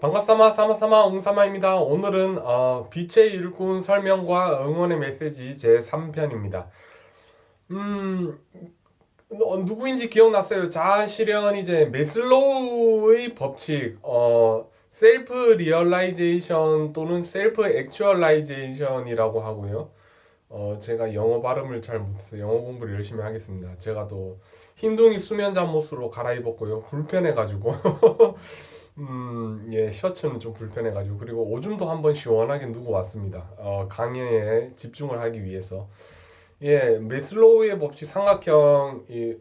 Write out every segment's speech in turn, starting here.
반갑사마 사마사마 웅사마입니다. 오늘은 어, 빛의 일꾼 설명과 응원의 메시지 제 3편입니다. 음 어, 누구인지 기억났어요. 자아실현 이제 메슬로우의 법칙 어 셀프 리얼라이제이션 또는 셀프 액츄얼라이제이션이라고 하고요. 어 제가 영어 발음을 잘 못해서 영어 공부를 열심히 하겠습니다. 제가 또 흰둥이 수면 잠옷으로 갈아입었고요. 불편해가지고 음, 예, 셔츠는 좀 불편해가지고 그리고 오줌도 한번 시원하게 누고 왔습니다. 어, 강의에 집중을 하기 위해서. 예, 메슬로우의 법칙 삼각형 이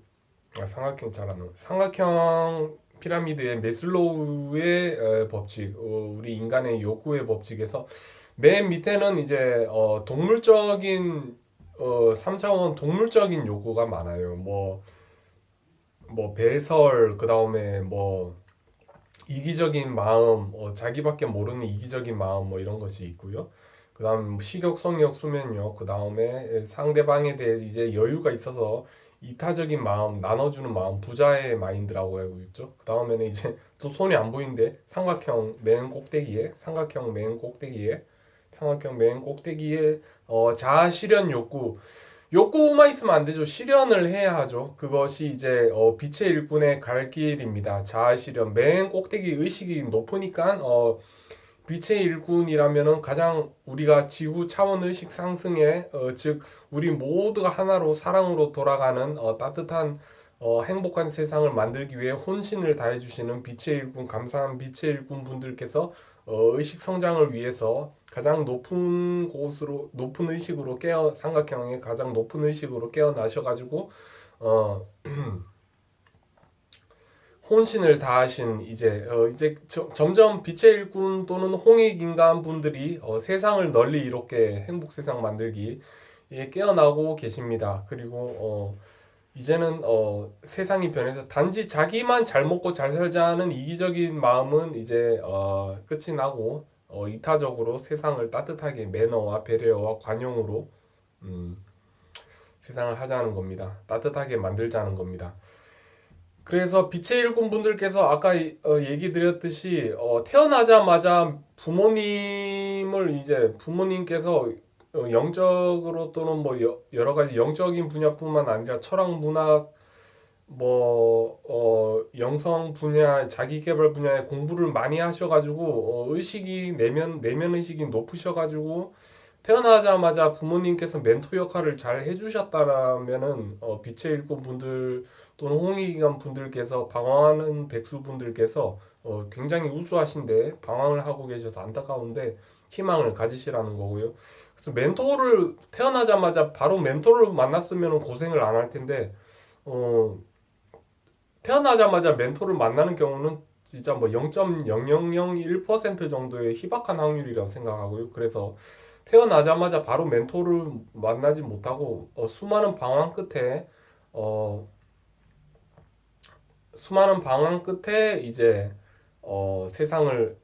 아, 삼각형 잘안 삼각형 피라미드의 메슬로우의 어, 법칙, 어, 우리 인간의 욕구의 법칙에서 맨 밑에는 이제 어, 동물적인 어, 3차원 동물적인 욕구가 많아요. 뭐, 뭐 배설, 그 다음에 뭐 이기적인 마음, 어, 자기밖에 모르는 이기적인 마음 뭐 이런 것이 있고요. 그 다음 식욕, 성욕, 수면욕, 그 다음에 상대방에 대해 이제 여유가 있어서 이타적인 마음, 나눠주는 마음, 부자의 마인드라고 하고 있죠. 그 다음에는 이제 또 손이 안 보이는데 삼각형 맨 꼭대기에, 삼각형 맨 꼭대기에, 삼각형 맨 꼭대기에 어, 자아 실현 욕구. 욕구만 있으면 안 되죠. 실현을 해야 하죠. 그것이 이제 어, 빛의 일꾼의 갈 길입니다. 자아 실현. 맨 꼭대기 의식이 높으니까 어, 빛의 일꾼이라면은 가장 우리가 지구 차원 의식 상승에 어, 즉 우리 모두가 하나로 사랑으로 돌아가는 어, 따뜻한 어, 행복한 세상을 만들기 위해 혼신을 다해 주시는 빛의 일꾼 감사한 빛의 일꾼 분들께서 어, 의식 성장을 위해서 가장 높은 곳으로 높은 의식으로 깨어 삼각형의 가장 높은 의식으로 깨어나셔 가지고 어 혼신을 다하신 이제 어 이제 저- 점점 빛의 일꾼 또는 홍익 인간 분들이 어 세상을 널리 이롭게 행복 세상 만들기 에 깨어나고 계십니다. 그리고 어 이제는 어 세상이 변해서 단지 자기만 잘 먹고 잘 살자는 이기적인 마음은 이제 어 끝이 나고 어 이타적으로 세상을 따뜻하게 매너와 배려와 관용으로 음 세상을 하자는 겁니다. 따뜻하게 만들자는 겁니다. 그래서 빛의 일꾼 분들께서 아까 이- 어, 얘기 드렸듯이 어, 태어나자마자 부모님을 이제 부모님께서 어, 영적으로 또는 뭐 여, 여러 가지 영적인 분야뿐만 아니라 철학, 문학, 뭐 어, 영성 분야, 자기 개발 분야에 공부를 많이 하셔가지고 어, 의식이 내면 내면 의식이 높으셔가지고 태어나자마자 부모님께서 멘토 역할을 잘 해주셨다라면은 어, 빛의 일꾼 분들 또는 홍익기관 분들께서 방황하는 백수 분들께서 어, 굉장히 우수하신데 방황을 하고 계셔서 안타까운데 희망을 가지시라는 거고요. 그래서 멘토를 태어나자마자 바로 멘토를 만났으면 고생을 안 할 텐데 어, 태어나자마자 멘토를 만나는 경우는 진짜 뭐 0.0001% 정도의 희박한 확률이라고 생각하고요. 그래서 태어나자마자 바로 멘토를 만나지 못하고 어, 수많은 방황 끝에 어, 수많은 방황 끝에 이제 어, 세상을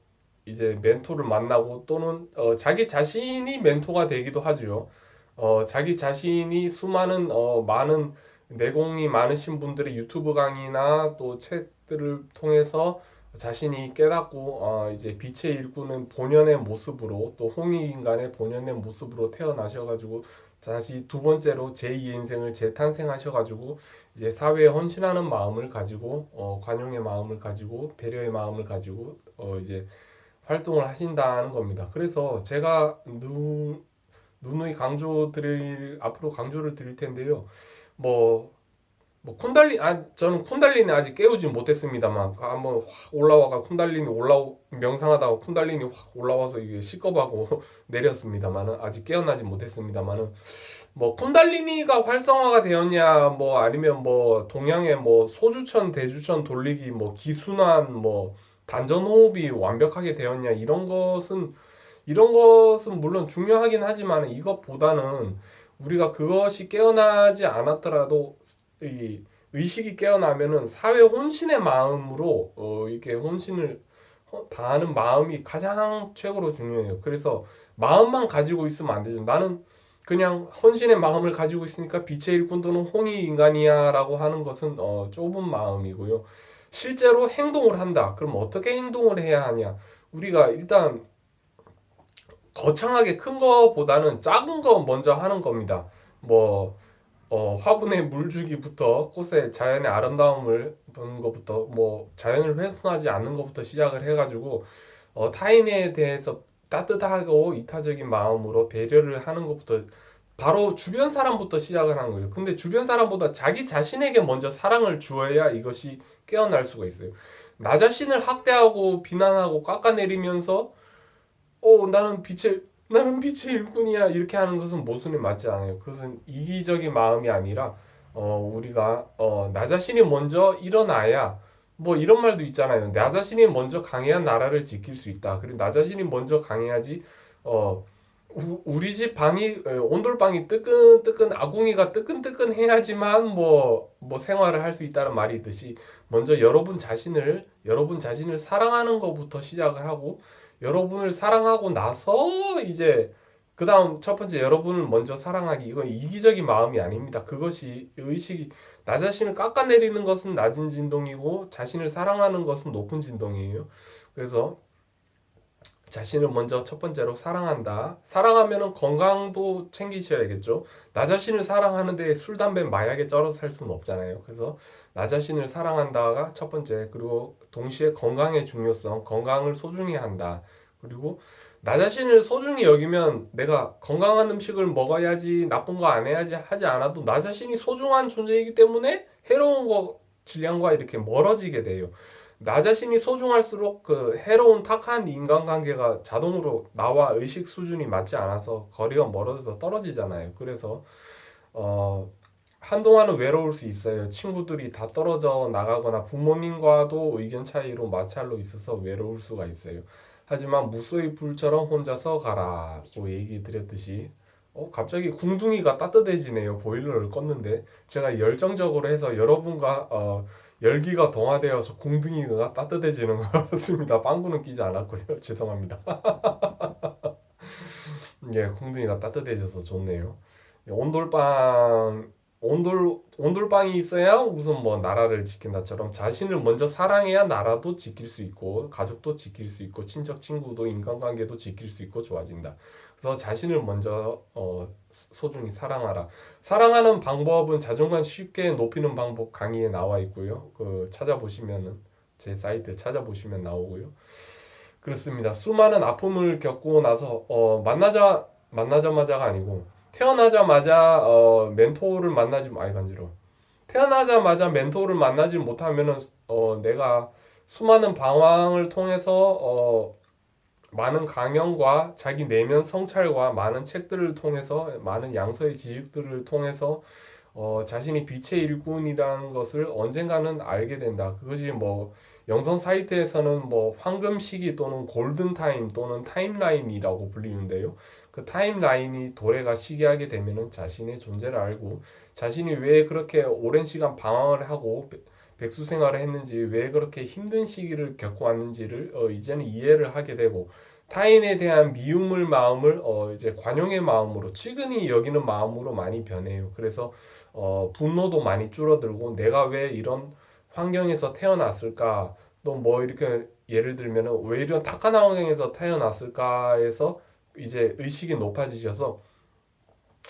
이제 멘토를 만나고 또는 어, 자기 자신이 멘토가 되기도 하죠. 어, 자기 자신이 수많은 어, 많은 내공이 많으신 분들의 유튜브 강의나 또 책들을 통해서 자신이 깨닫고 어, 이제 빛의 일꾼은 본연의 모습으로 또 홍익 인간의 본연의 모습으로 태어나셔가지고 다시 두 번째로 제2의 인생을 재탄생하셔가지고 이제 사회에 헌신하는 마음을 가지고 어, 관용의 마음을 가지고 배려의 마음을 가지고 어, 이제 활동을 하신다는 겁니다. 그래서 제가 누, 누누이 강조 드릴 앞으로 강조를 드릴 텐데요. 뭐, 뭐 쿤달리 아 저는 쿤달리니 아직 깨우지 못했습니다만 그 한번 확 올라와가 쿤달리니 올라오 명상하다가 쿤달리니 확 올라와서 이게 시겁하고 내렸습니다만은 아직 깨어나지 못했습니다만은 뭐 쿤달리니가 활성화가 되었냐 뭐 아니면 뭐 동양의 뭐 소주천 대주천 돌리기 뭐 기순환 뭐 단전 호흡이 완벽하게 되었냐 이런 것은 이런 것은 물론 중요하긴 하지만 이것보다는 우리가 그것이 깨어나지 않았더라도 이 의식이 깨어나면은 사회 혼신의 마음으로 어 이렇게 혼신을 허- 다하는 마음이 가장 최고로 중요해요. 그래서 마음만 가지고 있으면 안 되죠. 나는 그냥 헌신의 마음을 가지고 있으니까 빛의 일꾼 또는 홍익 인간이야라고 하는 것은 어 좁은 마음이고요. 실제로 행동을 한다. 그럼 어떻게 행동을 해야 하냐? 우리가 일단 거창하게 큰 거보다는 작은 거 먼저 하는 겁니다. 뭐 어, 화분에 물 주기부터 꽃의 자연의 아름다움을 보는 것부터 뭐 자연을 훼손하지 않는 것부터 시작을 해가지고 어, 타인에 대해서 따뜻하고 이타적인 마음으로 배려를 하는 것부터 바로 주변 사람부터 시작을 하는 거예요. 근데 주변 사람보다 자기 자신에게 먼저 사랑을 주어야 이것이 깨어날 수가 있어요. 나 자신을 학대하고 비난하고 깎아내리면서 어 나는 빛의 나는 빛의 일꾼이야 이렇게 하는 것은 모순에 맞지 않아요. 그것은 이기적인 마음이 아니라 어 우리가 어 나 자신이 먼저 일어나야 뭐 이런 말도 있잖아요. 나 자신이 먼저 강해야 나라를 지킬 수 있다. 그리고 나 자신이 먼저 강해야지 어 우- 우리 집 방이 에, 온돌방이 뜨끈뜨끈 아궁이가 뜨끈뜨끈 해야지만 뭐뭐 생활을 할 수 있다는 말이 있듯이 먼저 여러분 자신을 여러분 자신을 사랑하는 것부터 시작을 하고 여러분을 사랑하고 나서 이제 그다음 첫 번째 여러분을 먼저 사랑하기 이건 이기적인 마음이 아닙니다. 그것이 의식이 나 자신을 깎아내리는 것은 낮은 진동이고 자신을 사랑하는 것은 높은 진동이에요. 그래서 자신을 먼저 첫 번째로 사랑한다. 사랑하면은 건강도 챙기셔야겠죠. 나 자신을 사랑하는데 술, 담배, 마약에 쩔어 살 수는 없잖아요. 그래서 나 자신을 사랑한다가 첫 번째. 그리고 동시에 건강의 중요성, 건강을 소중히 한다. 그리고 나 자신을 소중히 여기면 내가 건강한 음식을 먹어야지, 나쁜 거 안 해야지 하지 않아도 나 자신이 소중한 존재이기 때문에 해로운 거 질량과 이렇게 멀어지게 돼요. 나 자신이 소중할수록 그 해로운 탁한 인간관계가 자동으로 나와 의식 수준이 맞지 않아서 거리가 멀어져서 떨어지잖아요. 그래서 어 한동안은 외로울 수 있어요. 친구들이 다 떨어져 나가거나 부모님과도 의견 차이로 마찰로 있어서 외로울 수가 있어요. 하지만 무소의 불처럼 혼자서 가라고 얘기 드렸듯이 어 갑자기 궁둥이가 따뜻해지네요. 보일러를 껐는데 제가 열정적으로 해서 여러분과 어 열기가 동화되어서 공둥이가 따뜻해지는 것 같습니다. 빵구는 끼지 않았고요. 죄송합니다. 예, 공둥이가 따뜻해져서 좋네요. 온돌빵 온돌 온돌빵이 있어야 우선 뭐 나라를 지킨다처럼 자신을 먼저 사랑해야 나라도 지킬 수 있고 가족도 지킬 수 있고 친척 친구도 인간관계도 지킬 수 있고 좋아진다. 그래서 자신을 먼저 어, 소중히 사랑하라. 사랑하는 방법은 자존감 쉽게 높이는 방법 강의에 나와 있고요. 그 찾아보시면은 제 사이트 찾아보시면 나오고요. 그렇습니다. 수많은 아픔을 겪고 나서 어, 만나자 만나자마자가 아니고 태어나자마자 어, 멘토를 만나지 아이 간지러. 태어나자마자 멘토를 만나지 못하면은 어, 내가 수많은 방황을 통해서 어, 많은 강연과 자기 내면 성찰과 많은 책들을 통해서 많은 양서의 지식들을 통해서 어, 자신이 빛의 일꾼이라는 것을 언젠가는 알게 된다. 그것이 뭐 영성 사이트에서는 뭐 황금 시기 또는 골든 타임 또는 타임라인이라고 불리는데요. 그 타임라인이 도래가 시기하게 되면은 자신의 존재를 알고 자신이 왜 그렇게 오랜 시간 방황을 하고 백- 백수 생활을 했는지 왜 그렇게 힘든 시기를 겪어왔는지를 어, 이제는 이해를 하게 되고 타인에 대한 미움을 마음을 어, 이제 관용의 마음으로 측은히 여기는 마음으로 많이 변해요. 그래서 어, 분노도 많이 줄어들고 내가 왜 이런 환경에서 태어났을까? 또 뭐 이렇게 예를 들면은 왜 이런 탁한 환경에서 태어났을까 해서 이제 의식이 높아지셔서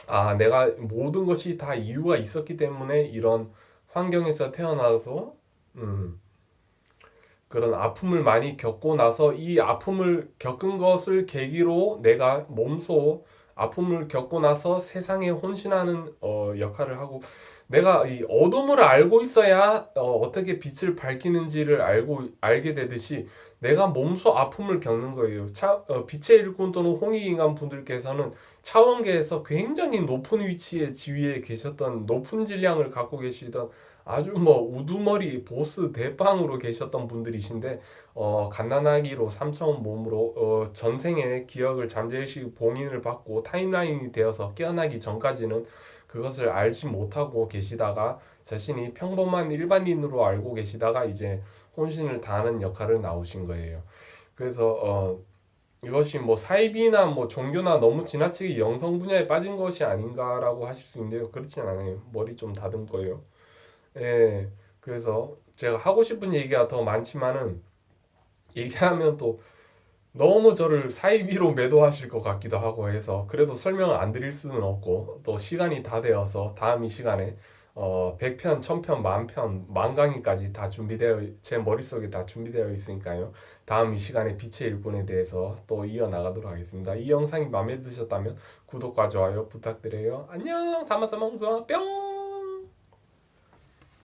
아 내가 모든 것이 다 이유가 있었기 때문에 이런 환경에서 태어나서 음 그런 아픔을 많이 겪고 나서 이 아픔을 겪은 것을 계기로 내가 몸소 아픔을 겪고 나서 세상에 혼신하는 어, 역할을 하고 내가 이 어둠을 알고 있어야 어, 떻게 빛을 밝히는지를 알고 알게 되듯이 내가 몸소 아픔을 겪는 거예요. 차, 어, 빛의 일꾼 또는 홍익인간 분들께서는 차원계에서 굉장히 높은 위치에 지위에 계셨던 높은 질량을 갖고 계시던 아주 뭐 우두머리 보스 대빵으로 계셨던 분들이신데 어, 갓난아기로 삼천 몸으로 어, 전생의 기억을 잠재의식 봉인을 받고 타임라인이 되어서 깨어나기 전까지는 그것을 알지 못하고 계시다가 자신이 평범한 일반인으로 알고 계시다가 이제 혼신을 다하는 역할을 나오신 거예요. 그래서 어, 이것이 뭐 사이비나 뭐 종교나 너무 지나치게 영성 분야에 빠진 것이 아닌가라고 하실 수 있는데요. 그렇진 않아요. 머리 좀 다듬고요. 예, 그래서 제가 하고 싶은 얘기가 더 많지만은 얘기하면 또 너무 저를 사이비로 매도하실 것 같기도 하고 해서 그래도 설명을 안 드릴 수는 없고 또 시간이 다 되어서 다음 이 시간에 어 100편, 1000편, 만편, 만강의까지 다 준비되어 제 머릿속에 다 준비되어 있으니까요. 다음 이 시간에 빛의 일꾼에 대해서 또 이어 나가도록 하겠습니다. 이 영상이 마음에 드셨다면 구독과 좋아요 부탁드려요. 안녕. 사마사마 뿅.